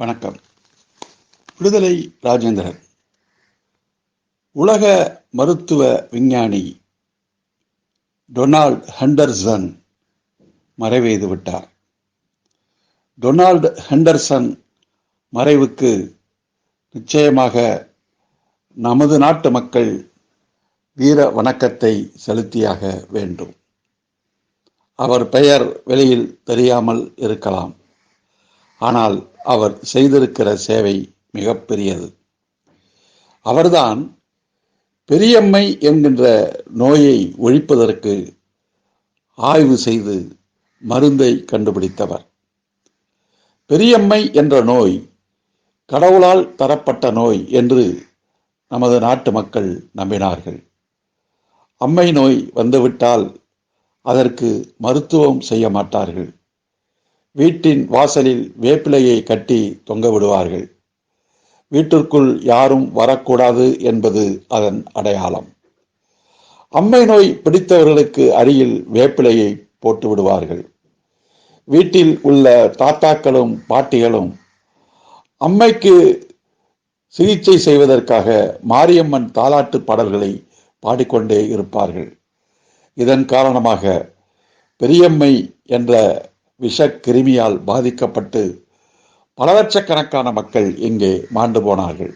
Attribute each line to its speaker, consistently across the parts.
Speaker 1: வணக்கம். விடுதலை ராஜேந்திரன். உலக மருத்துவ விஞ்ஞானி டொனால்ட் ஹெண்டர்சன் மறைவெய்து விட்டார். டொனால்ட் ஹெண்டர்சன் மறைவுக்கு நிச்சயமாக நமது நாட்டு மக்கள் வீர வணக்கத்தை செலுத்தியாக வேண்டும். அவர் பெயர் வெளியில் தெரியாமல் இருக்கலாம். ஆனால் அவர் செய்திருக்கிற சேவை மிகப்பெரியது. அவர்தான் பெரியம்மை என்கின்ற நோயை ஒழிப்பதற்கு ஆய்வு செய்து மருந்தை கண்டுபிடித்தவர். பெரியம்மை என்ற நோய் கடவுளால் தரப்பட்ட நோய் என்று நமது நாட்டு மக்கள் நம்பினார்கள். அம்மை நோய் வந்துவிட்டால் அதற்கு மருத்துவம் செய்ய மாட்டார்கள். வீட்டின் வாசலில் வேப்பிலையை கட்டி தொங்க விடுவார்கள். வீட்டிற்குள் யாரும் வரக்கூடாது என்பது அதன் அடையாளம். அம்மை நோய் பிடித்தவர்களுக்கு அருகில் வேப்பிலையை போட்டு விடுவார்கள். வீட்டில் உள்ள தாத்தாக்களும் பாட்டிகளும் அம்மைக்கு சிகிச்சை செய்வதற்காக மாரியம்மன் தாலாட்டு பாடல்களை பாடிக்கொண்டே இருப்பார்கள். இதன் காரணமாக பெரியம்மை என்ற விஷக்கிருமியால் பாதிக்கப்பட்டு பல லட்சக்கணக்கான மக்கள் இங்கே மாண்டு போனார்கள்.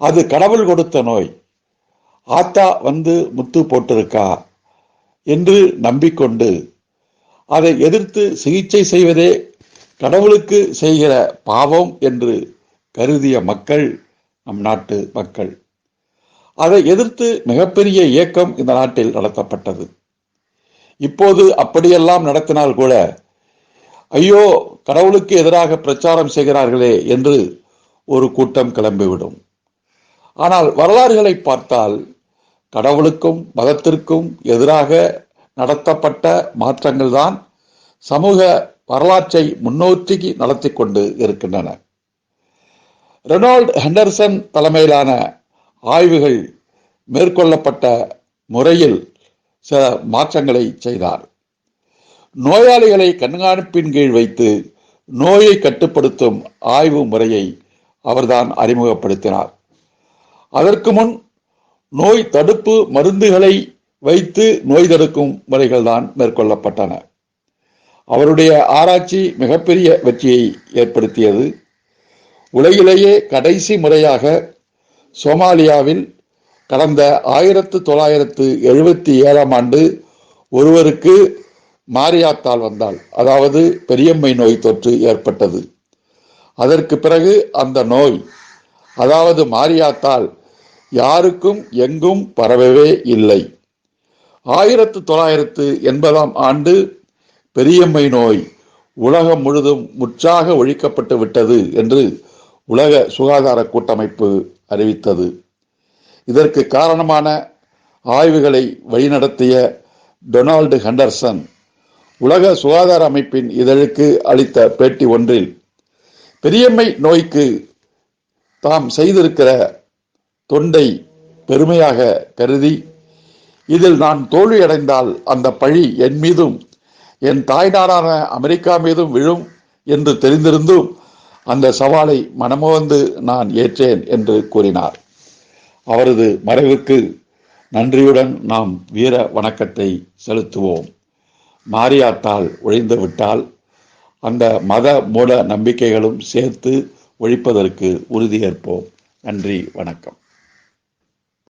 Speaker 1: அது கடவுள் கொடுத்த நோய். ஆத்தா வந்து முத்து போட்டிருக்கா என்று நம்பிக்கொண்டு அதை எதிர்த்து சிகிச்சை செய்வதே கடவுளுக்கு செய்கிற பாவம் என்று கருதிய மக்கள் நம் நாட்டு மக்கள். அதை எதிர்த்து மிகப்பெரிய இயக்கம் இந்த நாட்டில் நடத்தப்பட்டது. இப்போது அப்படியெல்லாம் நடத்தினால் கூட ஐயோ கடவுளுக்கு எதிராக பிரச்சாரம் செய்கிறார்களே என்று ஒரு கூட்டம் கிளம்பிவிடும். ஆனால் வரலாறுகளை பார்த்தால் கடவுளுக்கும் மதத்திற்கும் எதிராக நடத்தப்பட்ட மாற்றங்கள் தான் சமூக வரலாற்றை முன்னோற்றி நடத்தி கொண்டு இருக்கின்றன. ரெனால்ட் ஹெண்டர்சன் தலைமையிலான ஆய்வுகள் மேற்கொள்ளப்பட்ட முறையில் சில மாற்றங்களை செய்தார். நோயாளிகளை கண்காணிப்பின் கீழ் வைத்து நோயை கட்டுப்படுத்தும் ஆய்வு முறையை அவர்தான் அறிமுகப்படுத்தினார். அதற்கு முன் நோய் தடுப்பு மருந்துகளை வைத்து நோய் தடுக்கும் முறைகள் தான் மேற்கொள்ளப்பட்டன. அவருடைய ஆராய்ச்சி மிகப்பெரிய வெற்றியை ஏற்படுத்தியது. உலகிலேயே கடைசி முறையாக சோமாலியாவில் கடந்த ஆயிரத்து தொள்ளாயிரத்து எழுபத்தி ஏழாம் ஆண்டு ஒருவருக்கு மாரியாத்தால் வந்தால் அதாவது பெரியம்மை நோய் தொற்று ஏற்பட்டது. அதற்கு பிறகு அந்த நோய் அதாவது மாரியாத்தால் யாருக்கும் எங்கும் பரவவே இல்லை. ஆயிரத்து தொள்ளாயிரத்து எண்பதாம் ஆண்டு பெரியம்மை நோய் உலகம் முழுதும் முற்றாக ஒழிக்கப்பட்டு விட்டது என்று உலக சுகாதார கூட்டமைப்பு அறிவித்தது. இதற்கு காரணமான ஆய்வுகளை வழிநடத்திய டொனால்டு ஹண்டர்சன் உலக சுகாதார அமைப்பின் இதழுக்கு அளித்த பேட்டி ஒன்றில் பெரியம்மை நோய்க்கு தாம் செய்திருக்கிற தொண்டை பெருமையாக கருதி இதில் நான் தோல்வியடைந்தால் அந்த பழி என் மீதும் என் தாய்நாடான அமெரிக்கா மீதும் விழும் என்று தெரிந்திருந்தும் அந்த சவாலை மனமுவந்து நான் ஏற்றேன் என்று கூறினார். அவரது மறைவுக்கு நன்றியுடன் நாம் வீர வணக்கத்தை செலுத்துவோம். மாரியாத்தால் ஒழிந்து விட்டால் அந்த மத மூட நம்பிக்கைகளும் சேர்த்து ஒழிப்பதற்கு உறுதியேற்போம். நன்றி வணக்கம்.